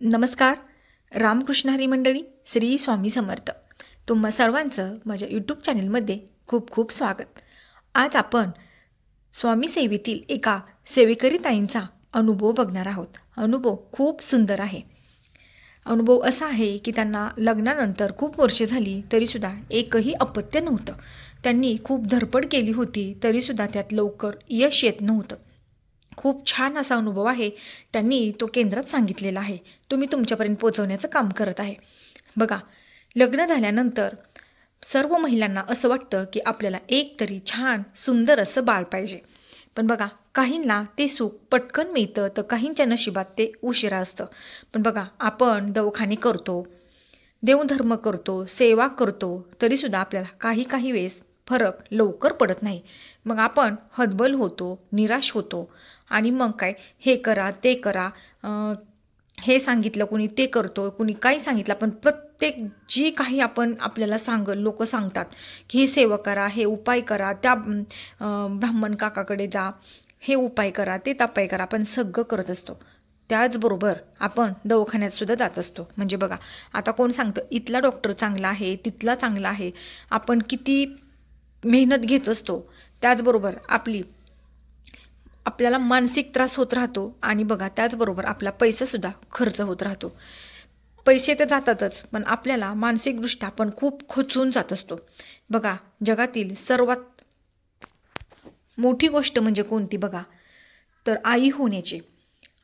नमस्कार. रामकृष्ण हरी मंडळी श्री स्वामी समर्थ. तुम्हा सर्वांचं माझ्या यूट्यूब चॅनलमध्ये खूप खूप स्वागत. आज आपण स्वामी सेवेतील एका सेवेकरी ताईंचा अनुभव बघणार आहोत. अनुभव खूप सुंदर आहे. अनुभव असा आहे की त्यांना लग्नानंतर खूप वर्षे झाली तरीसुद्धा एकही अपत्य नव्हतं. त्यांनी खूप धडपड केली होती तरीसुद्धा त्यात लवकर यश येत नव्हतं. खूप छान असा अनुभव आहे. त्यांनी तो केंद्रात सांगितलेला आहे. तुम्ही तुमच्यापर्यंत पोचवण्याचं काम करत आहे. बघा लग्न झाल्यानंतर सर्व महिलांना असं वाटतं की आपल्याला एक तरी छान सुंदर असं बाळ पाहिजे. पण बघा काहींना ते सुख पटकन मिळतं तर काहींच्या नशिबात ते उशिरा असतं. पण बघा आपण दवाखाने करतो देवधर्म करतो सेवा करतो तरीसुद्धा आपल्याला काही काही वेळेस फरक लवकर पडत नाही. मग आपण हतबल होतो निराश होतो. आणि मग काय? हे करा ते करा. हे सांगितलं कुणी ते करतो कुणी काही सांगितलं. पण प्रत्येक जी काही आपण आपल्याला सांग लोक सांगतात की हे सेवा करा हे उपाय करा त्या ब्राह्मण काकाकडे जा हे उपाय करा ते तपाय करा. आपण सगळं करत असतो. त्याचबरोबर आपण दवाखान्यात सुद्धा जात असतो. म्हणजे बघा आता कोण सांगतं इथला डॉक्टर चांगला आहे तिथला चांगला आहे. आपण किती मेहनत घेत असतो. त्याचबरोबर आपली आपल्याला मानसिक त्रास होत राहतो आणि बघा त्याचबरोबर आपला पैसासुद्धा खर्च होत राहतो. पैसे तर जातातच पण आपल्याला मानसिकदृष्ट्या आपण खूप खोचून जात असतो. बघा जगातील सर्वात मोठी गोष्ट म्हणजे कोणती बघा? तर आई होण्याची.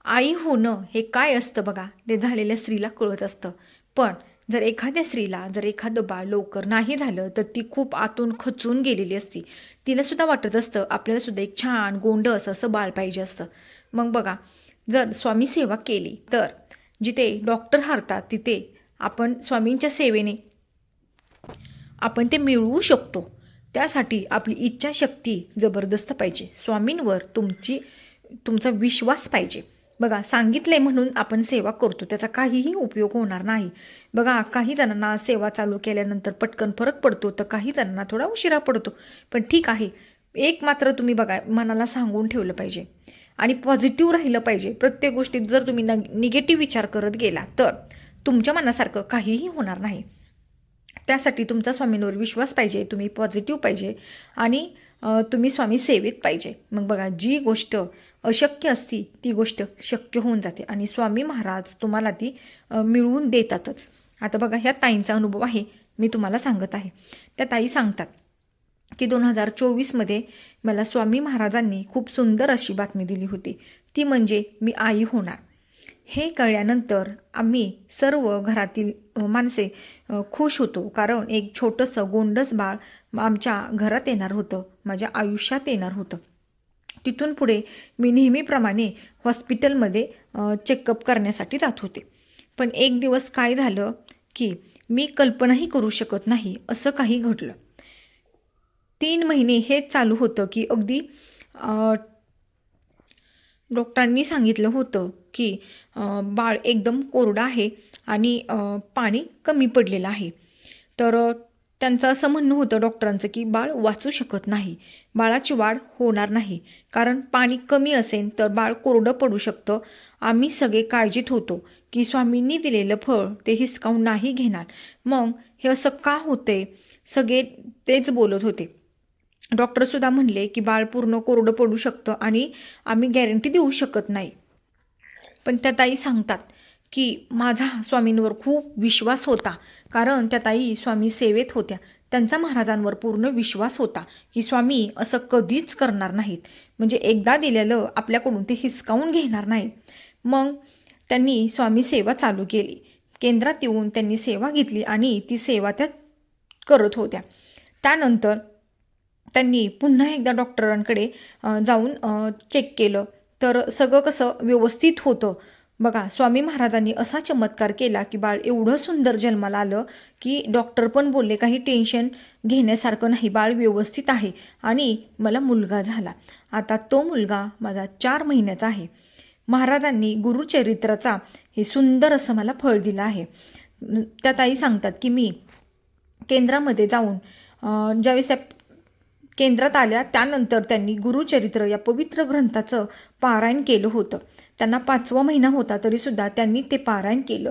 आई होणं हे काय असतं बघा? ते झालेल्या स्त्रीला कळत असतं. पण जर एखाद्या स्त्रीला जर एखादं बाळ लवकर नाही झालं तर ती खूप आतून खचून गेलेली असती. तिला सुद्धा वाटत असतं आपल्याला सुद्धा एक छान गोंडस असं बाळ पाहिजे असतं. मग बघा जर स्वामी सेवा केली तर जिथे डॉक्टर हरतात तिथे आपण स्वामींच्या सेवेने आपण ते मिळवू शकतो. त्यासाठी आपली इच्छाशक्ती जबरदस्त पाहिजे. स्वामींवर तुमची तुमचा विश्वास पाहिजे. बघा सांगितले म्हणून आपण सेवा करतो त्याचा काहीही उपयोग होणार नाही. बघा काही जणांना सेवा चालू केल्यानंतर पटकन फरक पडतो तर काही जणांना थोडा उशिरा पडतो. पण ठीक आहे एक मात्र तुम्ही बघा मनाला सांगून ठेवलं पाहिजे. आणि पॉझिटिव्ह राहिलं पाहिजे. प्रत्येक गोष्टीत जर तुम्ही नग निगेटिव्ह विचार करत गेला तर तुमच्या मनासारखं काहीही होणार नाही. त्यासाठी तुमचा स्वामींवर विश्वास पाहिजे तुम्ही पॉझिटिव्ह पाहिजे. आणि तुम्ही स्वामी सेवेत पाहिजे. मग बघा जी गोष्ट अशक्य असती ती गोष्ट शक्य होऊन जाते आणि स्वामी महाराज तुम्हाला ती मिळवून देतातच. आता बघा ह्या ताईंचा अनुभव आहे मी तुम्हाला सांगत आहे. त्या ताई सांगतात की दोन हजार चोवीसमध्ये मला स्वामी महाराजांनी खूप सुंदर अशी बातमी दिली होती. ती म्हणजे मी आई होणार. हे कळल्यानंतर आम्ही सर्व घरातील माणसे खुश होतो. कारण एक छोटंसं गोंडस बाळ आमच्या घरात येणार होतं. माझ्या आयुष्यात येणार होतं. तिथून पुढे मी नेहमीप्रमाणे हॉस्पिटलमध्ये चेकअप करण्यासाठी जात होते. पण एक दिवस काय झालं की मी कल्पनाही करू शकत नाही असं काही घडलं. तीन महिने हेच चालू होतं की अगदी डॉक्टरांनी सांगितलं होतं की बाळ एकदम कोरडं आहे आणि पाणी कमी पडलेलं आहे. तर त्यांचं असं म्हणणं होतं डॉक्टरांचं की बाळ वाचू शकत नाही. बाळाची वाढ होणार नाही. कारण पाणी कमी असेल तर बाळ कोरडं पडू शकतं. आम्ही सगळे काळजीत होतो की स्वामींनी दिलेलं फळ ते हिसकावून नाही घेणार. मग हे असं का होते सगळे तेच बोलत होते. डॉक्टरसुद्धा म्हणले की बाळ पूर्ण कोरडं पडू शकतं आणि आम्ही गॅरंटी देऊ शकत नाही. पण त्या ताई सांगतात की माझा स्वामींवर खूप विश्वास होता. कारण त्या ताई स्वामी सेवेत होत्या. त्यांचा महाराजांवर पूर्ण विश्वास होता. की स्वामी असं कधीच करणार नाहीत. म्हणजे एकदा दिलेलं आपल्याकडून ते हिसकावून घेणार नाहीत. मग त्यांनी स्वामी सेवा चालू केली. केंद्रात येऊन त्यांनी सेवा घेतली आणि ती सेवा त्या करत होत्या. त्यानंतर त्यांनी पुन्हा एकदा डॉक्टरांकडे जाऊन चेक केलं. तर सगळं कसं व्यवस्थित होतं. बघा स्वामी महाराजांनी असा चमत्कार केला की बाळ एवढं सुंदर जन्माला आलं की डॉक्टर पण बोलले काही टेन्शन घेण्यासारखं नाही बाळ व्यवस्थित आहे. आणि मला मुलगा झाला. आता तो मुलगा माझा चार महिन्याचा आहे. महाराजांनी गुरुचरित्राचा हे सुंदर असं मला फळ दिलं आहे. त्या ताई सांगतात की मी केंद्रामध्ये जाऊन ज्यावेळेस त्या केंद्रात आल्या त्यानंतर त्यांनी गुरुचरित्र या पवित्र ग्रंथाचं पारायण केलं होतं. त्यांना पाचवा महिना होता तरीसुद्धा त्यांनी ते पारायण केलं.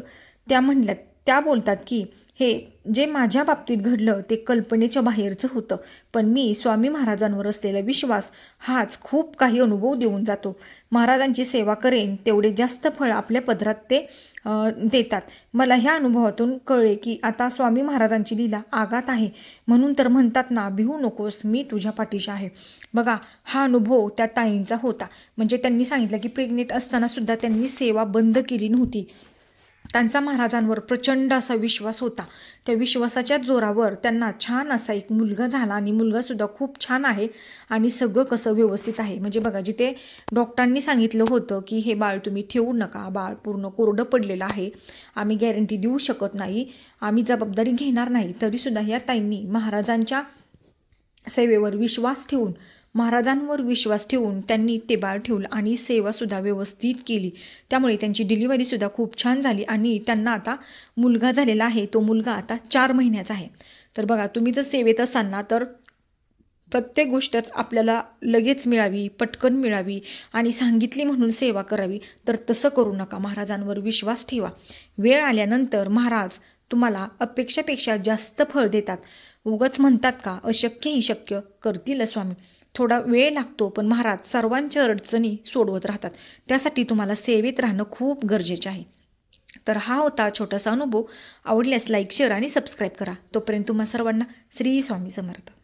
त्या म्हणल्यात त्या बोलतात की हे जे माझ्या बाबतीत घडलं ते कल्पनेच्या बाहेरचं होतं. पण मी स्वामी महाराजांवर असलेला विश्वास हाच खूप काही अनुभव देऊन जातो. महाराजांची सेवा करेन तेवढे जास्त फळ आपल्या पदरात ते देतात. मला ह्या अनुभवातून कळले की आता स्वामी महाराजांची लीला आगात आहे. म्हणून तर म्हणतात ना भिवू नकोस मी तुझ्या पाठीशी आहे. बघा हा अनुभव त्या ताईंचा होता. म्हणजे त्यांनी सांगितलं की प्रेग्नेंट असताना सुद्धा त्यांनी सेवा बंद केली नव्हती. त्यांचा महाराजांवर प्रचंड असा विश्वास होता. त्या विश्वासाच्या जोरावर त्यांना छान असा एक मुलगा झाला आणि मुलगासुद्धा खूप छान आहे आणि सगळं कसं व्यवस्थित आहे. म्हणजे बघा जिथे डॉक्टरांनी सांगितलं होतं की हे बाळ तुम्ही ठेवू नका बाळ पूर्ण कोरडं पडलेलं आहे आम्ही गॅरंटी देऊ शकत नाही आम्ही जबाबदारी घेणार नाही. तरीसुद्धा या ताईंनी महाराजांच्या सेवेवर विश्वास ठेवून महाराजांवर विश्वास ठेवून त्यांनी ते बाळ ठेवलं आणि सेवासुद्धा व्यवस्थित केली. त्यामुळे त्यांची डिलिव्हरीसुद्धा खूप छान झाली आणि त्यांना आता मुलगा झालेला आहे. तो मुलगा आता चार महिन्याचा आहे. तर बघा तुम्ही जर सेवेत असाल ना तर प्रत्येक गोष्टच आपल्याला लगेच मिळावी पटकन मिळावी आणि सांगितली म्हणून सेवा करावी. तर तसं करू नका. महाराजांवर विश्वास ठेवा. वेळ आल्यानंतर महाराज तुम्हाला अपेक्षापेक्षा जास्त फळ देतात. उगच म्हणतात का अशक्यही शक्य करतील स्वामी. थोडा वेळ लागतो पण महाराज सर्वांच्या अडचणी सोडवत राहतात. त्यासाठी तुम्हाला सेवेत राहणं खूप गरजेचे आहे. तर हा होता छोटासा अनुभव. आवडल्यास लाईक शेअर आणि सबस्क्राईब करा. तोपर्यंत तुम्हा सर्वांना श्री स्वामी समर्थ.